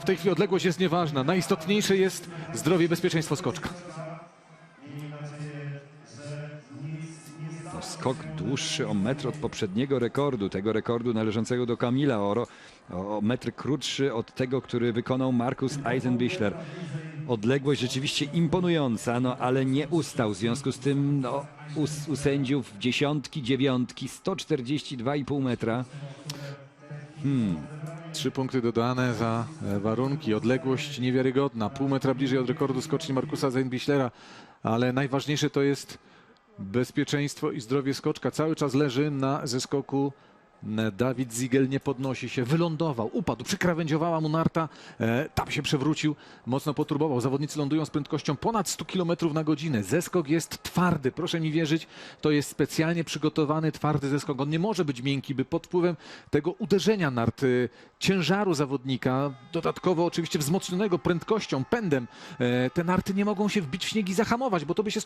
W tej chwili odległość jest nieważna. Najistotniejsze jest zdrowie i bezpieczeństwo skoczka. To skok dłuższy o metr od poprzedniego rekordu, tego rekordu należącego do Kamila Oro, o metr krótszy od tego, który wykonał Markus Eisenbichler. Odległość rzeczywiście imponująca, no ale nie ustał. W związku z tym no, u, u sędziów dziesiątki, dziewiątki, 142,5 metra. Trzy punkty dodane za e, warunki. Odległość niewiarygodna. Pół metra bliżej od rekordu skoczni Markusa Zeinbichlera. Ale najważniejsze to jest bezpieczeństwo i zdrowie skoczka. Cały czas leży na zeskoku. Dawid Ziegel nie podnosi się, wylądował, upadł, przykrawędziowała mu narta, e, tam się przewrócił, mocno poturbował. Zawodnicy lądują z prędkością ponad 100 km na godzinę. Zeskok jest twardy, proszę mi wierzyć, to jest specjalnie przygotowany twardy zeskok. On nie może być miękki, by pod wpływem tego uderzenia nart, e, ciężaru zawodnika, dodatkowo oczywiście wzmocnionego prędkością, pędem, e, te narty nie mogą się wbić w śnieg i zahamować, bo to by się